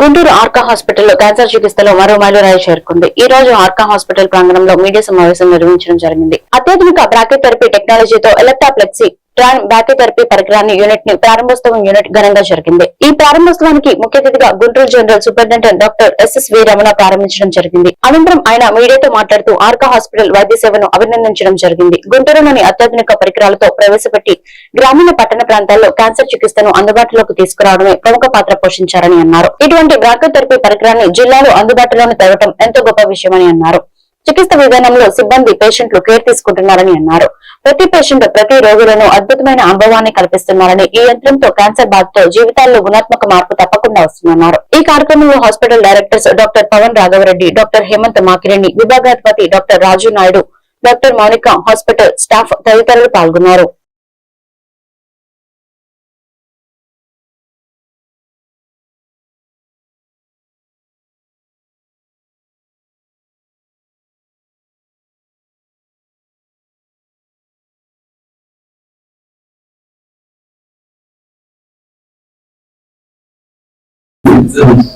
గుంటూరు ఆర్కా హాస్పిటల్లో క్యాన్సర్ చికిత్సలో మరో మైలురాయి చేరుకుంది. ఈ రోజు ఆర్కా హాస్పిటల్ ప్రాంగణంలో మీడియా సమావేశం నిర్వహించడం జరిగింది. అత్యాధునిక బ్రాకెథెరపీ టెక్నాలజీతో ఎలక్ట్రాప్లెక్సీ ట్రాన్ బ్రాకెథెరపీ పరికరాన్ని యూనిట్ని ప్రారంభోత్సవం యూనిట్ ఘనంగా జరిగింది. ఈ ప్రారంభోత్సవానికి ముఖ్య అతిథిగా Guntur general superintendent doctor S S V Ramana ప్రారంభించడం జరిగింది. అనంతరం ఆయన మీడియాతో మాట్లాడుతూ ఆర్కా హాస్పిటల్ వైద్య సేవను అభినందించడం జరిగింది. గుంటూరులోని అత్యాధునిక పరికరాలతో ప్రవేశపెట్టి గ్రామీణ పట్టణ ప్రాంతాల్లో క్యాన్సర్ చికిత్సను అందుబాటులోకి తీసుకురావడమే ప్రముఖ పాత్ర పోషించారని అన్నారు. ఇటువంటి బ్రాకోథెరపీ పరికరాన్ని జిల్లాలో అందుబాటులోకి తేవటం ఎంతో గొప్ప విషయమని అన్నారు. చికిత్స విధానంలో సిబ్బంది పేషెంట్లు కేర్ తీసుకుంటున్నారని అన్నారు. ప్రతి పేషెంట్ ప్రతి రోగులను అద్భుతమైన అనుభవాన్ని కల్పిస్తున్నారని ఈ యంత్రంతో క్యాన్సర్ బాధతో జీవితాల్లో గుణాత్మక మార్పు తప్పకుండా వస్తుందన్నారు. ఈ కార్యక్రమంలో hospital directors doctor Pavan Raghava Reddy doctor Hemanth Makireddy విభాగాధిపతి doctor Raju Naidu doctor Mounika hospital staff తదితరులు పాల్గొన్నారు.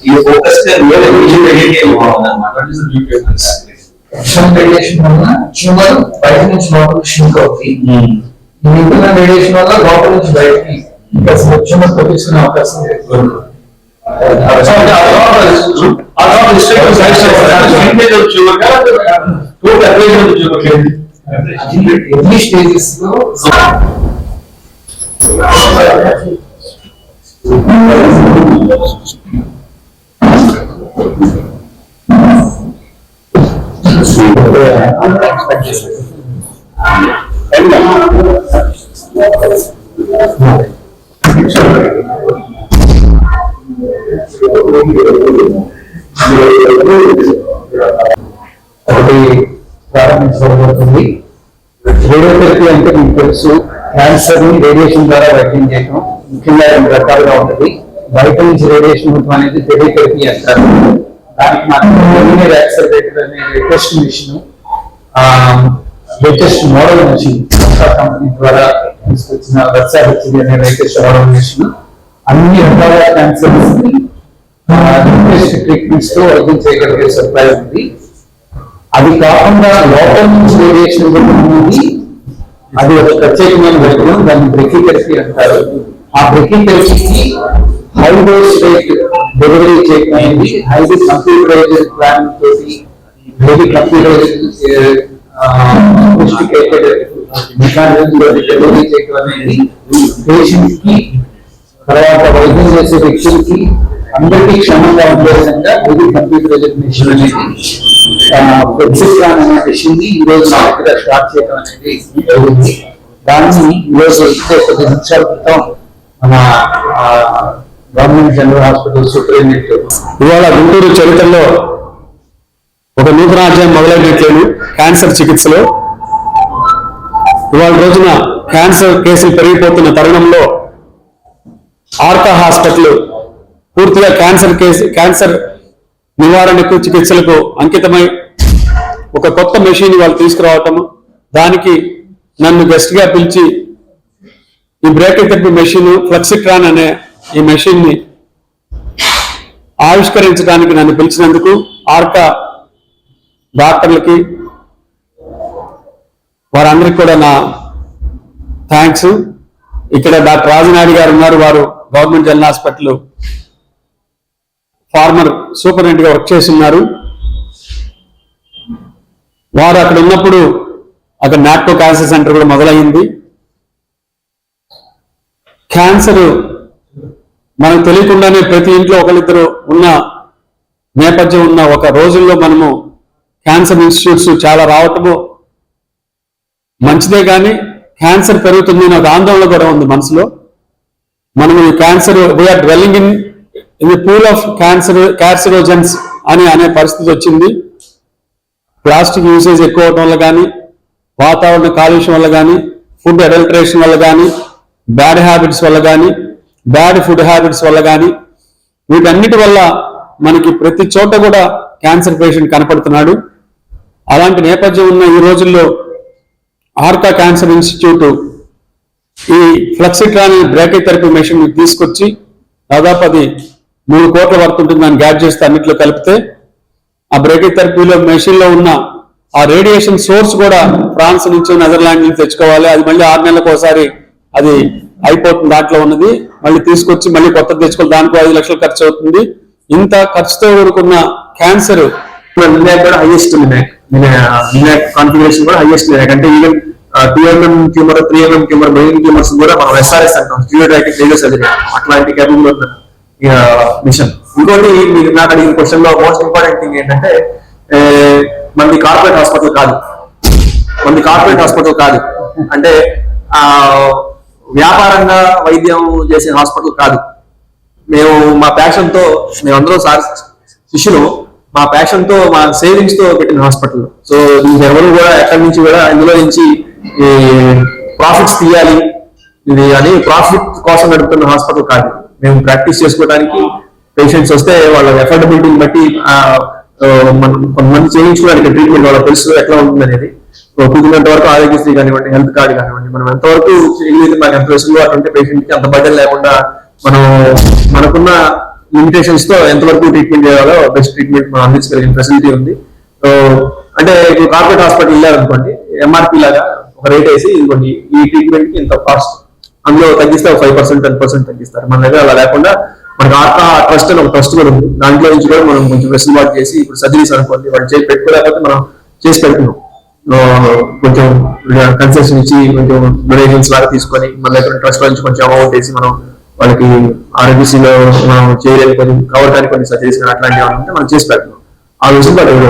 ఈ ఫోకస్ రేడియేషన్ వల్ల ట్యూమర్ బయట నుంచి లోపలికి షింక్ అవుతుంది రేడియేషన్ వల్ల లోపల నుంచి బయటకి ఇంకా ట్యూమర్ తగ్గించుకునే అవకాశం ఎక్కువ ఎన్ని స్టేజెస్లో ఒకటి ప్రారంభించబడుతుంది. రేడియోథెరపీ అంటే మీకు తెలుసు క్యాన్సర్ని రేడియేషన్ ద్వారా వైద్యం చేయటం. ముఖ్యంగా రెండు రకాలుగా ఉంటుంది. బయట నుంచి రేడియేషన్ ఉండటం అనేది రేడియోథెరపీ అంటారు దానికి మనం యాక్సలరేటర్ అనే latest machine latest model machine company ద్వారా తీసుకొచ్చిన వర్షా వచ్చింది అనే లేటెస్ట్ మోడల్ మిషన్. అన్ని రకాల క్యాన్సర్స్ని లేటెస్ట్ ట్రీట్మెంట్స్తో వర్గం చేయగలిగే సప్లై ఉంది. అది కాకుండా లోపల నుంచి రేడియేషన్ ఉంటుంది అది ఒక ప్రత్యేకమైన వైద్యం. దాన్ని బ్రెకిథెరపీ అంటారు. ఆ బ్రెకిథెరపీకి హై డోస్ రేట్ డెలివరీ చేయకపోయింది హైలీ కంప్యూటరైజ్డ్ ప్లాన్ తోటి హైలీ కంప్యూటరైజ్డ్ సోఫిస్టికేటెడ్ మెకానిజం తోటి డెలివరీ చేయడం అనేది పేషెంట్కి తర్వాత వైద్యం చేసే వ్యక్తులకి అందరికీ క్షేమంగా ఉండే విధంగా ఇది మిషన్ అనేది అనే మిషన్ని ఈ రోజు నా దగ్గర స్టార్ట్ చేయడం అనేది జరిగింది దాన్ని ఈ రోజు కొద్ది నిమిషాల క్రితం మన గవర్నమెంట్ జనరల్ హాస్పిటల్ సూపరింటెండెంట్. ఇవాళ గుంటూరు చరిత్రలో ఒక నూతన అధ్యాయం మొదలైనట్లేదు క్యాన్సర్ చికిత్సలో. ఇవాళ రోజున క్యాన్సర్ కేసులు పెరిగిపోతున్న తరుణంలో ఆర్కా హాస్పిటల్ పూర్తిగా క్యాన్సర్ కేసు క్యాన్సర్ నివారణకు చికిత్సలకు అంకితమై ఒక కొత్త మెషిన్ వాళ్ళు తీసుకురావటం దానికి నన్ను గెస్ట్గా పిలిచి ఈ బ్రేకెథెరపీ మెషిన్ ఫ్లెక్సిట్రాన్ అనే ఈ మెషిన్ని ఆవిష్కరించడానికి నన్ను పిలిచినందుకు ఆర్కా డాక్టర్లకి వారందరికి కూడా నా థ్యాంక్స్. ఇక్కడ డాక్టర్ రాజనాయుడు గారు ఉన్నారు వారు గవర్నమెంట్ జనరల్ హాస్పిటల్ ఫార్మర్ సూపరింటెండెంట్గా వర్క్ చేసి ఉన్నారు. వారు అక్కడ ఉన్నప్పుడు అక్కడ నాట్కో క్యాన్సర్ సెంటర్ కూడా మొదలైంది. క్యాన్సర్ మనకు తెలియకుండానే ప్రతి ఇంట్లో ఒకరిద్దరు ఉన్న నేపథ్యం ఉన్న ఒక రోజుల్లో మనము క్యాన్సర్ ఇన్స్టిట్యూట్స్ చాలా రావటము మంచిదే కానీ క్యాన్సర్ పెరుగుతుంది అనే ఒక ఆందోళన కూడా ఉంది మనసులో. మనం ఈ cancer we are dwelling in in the pool of cancer cancerogens అని అనే పరిస్థితి వచ్చింది. ప్లాస్టిక్ యూసేజ్ ఎక్కువ అవడం వల్ల కానీ వాతావరణ కాలుష్యం వల్ల కానీ ఫుడ్ అడల్టరేషన్ వల్ల కానీ బ్యాడ్ హ్యాబిట్స్ వల్ల కానీ బ్యాడ్ ఫుడ్ హ్యాబిట్స్ వల్ల కానీ వీటన్నిటి వల్ల మనకి ప్రతి చోట కూడా క్యాన్సర్ పేషెంట్ కనపడుతున్నాడు. అలాంటి నేపథ్యం ఉన్న ఈ రోజుల్లో ఆర్కా క్యాన్సర్ ఇన్స్టిట్యూట్ ఈ ఫ్లెక్సిట్రాన్ బ్రేకిథెరపీ మెషిన్ తీసుకొచ్చి దాదాపు అది మూడు కోట్ల వరకు ఉంటుంది. దాని గ్యాడ్జెట్స్ అన్నిట్లో కలిపితే ఆ బ్రేకింగ్ థెరపీలో ఉన్న ఆ రేడియేషన్ సోర్స్ కూడా ఫ్రాన్స్ నుంచి నెదర్లాండ్ నుంచి తెచ్చుకోవాలి. అది మళ్ళీ ఆరు నెలలకు ఒకసారి అది అయిపోతుంది దాంట్లో ఉన్నది. మళ్ళీ తీసుకొచ్చి మళ్ళీ కొత్తది తెచ్చుకోవాలి. దానికి ఐదు లక్షలు ఖర్చు అవుతుంది. ఇంత ఖర్చుతో కూడుకున్న క్యాన్సర్ నినాక్ కూడా హైయెస్ట్ నినాక్ నినాక్ కాన్ఫిగరేషన్ కూడా హైయెస్ట్ నినాక్ అంటే even two mm tumour three mm tumour main tumours కూడా మనం ఎస్ఆర్ఎస్ అంటాం. స్టీరియోటైటిక్ రేడియో సర్జరీ అట్లాంటి కేబుల్ మిషన్ ఇంకోటి మీరు నాకు అడిగిన క్వశ్చన్లో మోస్ట్ ఇంపార్టెంట్ థింగ్ ఏంటంటే మనది కార్పొరేట్ హాస్పిటల్ కాదు. మనది కార్పొరేట్ హాస్పిటల్ కాదు. అంటే వ్యాపారంగా వైద్యం చేసే హాస్పిటల్ కాదు. మేము మా ప్యాషన్తో మేమందరం సార్ శిష్యులు మా ప్యాషన్తో మా సేవింగ్స్తో పెట్టిన హాస్పిటల్. సో దీనికి ఎవరు కూడా ఎక్కడి నుంచి కూడా ఇందులో నుంచి ప్రాఫిట్స్ తీయాలి. ఇది అని ప్రాఫిట్ కోసం నడుపుతున్న హాస్పిటల్ కాదు. మేము ప్రాక్టీస్ చేసుకోవడానికి పేషెంట్స్ వస్తే వాళ్ళ ఎఫోర్డబిలిటీని బట్టి మనం కొంతమంది చేయించుకోవడానికి ట్రీట్మెంట్ వాళ్ళ తెలుసు ఎట్లా ఉంటుంది అనేది సో కుదిరినంత వరకు ఆరోగ్యశ్రీ కానివ్వండి హెల్త్ కార్డ్ కానివ్వండి మనం ఎంతవరకు చేయలేదు మన ఎంత అటువంటి పేషెంట్కి అంత బడ్జెట్ లేకుండా మనం మనకున్న లిమిటేషన్స్తో ఎంతవరకు ట్రీట్మెంట్ చేయాలో బెస్ట్ ట్రీట్మెంట్ మనం అందించగలిగిన ఫెసిలిటీ ఉంది. సో అంటే ఇప్పుడు కార్పొరేట్ హాస్పిటల్ వెళ్ళారనుకోండి ఎంఆర్పి లాగా ఒక రేట్ వేసి ఇదిగోండి ఈ ట్రీట్మెంట్కి ఇంత కాస్ట్ అందులో తగ్గిస్తే ఫైవ్ పర్సెంట్ టెన్ పర్సెంట్ తగ్గిస్తారు. మన దగ్గర అలా లేకుండా మనకి ఆర్కా ట్రస్ట్ అని ఒక ట్రస్ట్ కూడా ఉంది. దాంట్లో నుంచి కూడా మనం కొంచెం వెసులుబాటు చేసి ఇప్పుడు సర్జరీస్ అనుకోండి వాళ్ళు చేసి పెట్టుకోలేకపోతే మనం చేసి పెడుతున్నాం. కొంచెం కన్సెషన్ ఇచ్చి కొంచెం డొనేషన్స్ లాగా తీసుకొని మన దగ్గర ట్రస్ట్ నుంచి కొంచెం అమౌంట్ వేసి మనం వాళ్ళకి ఆరోగ్యశ్రీలో మనం చేయలేని కొంచెం కవర్ కానీ కొన్ని సజెషన్ అట్లాంటివి మనం చేసి పెడతాం. ఆ విషయంలో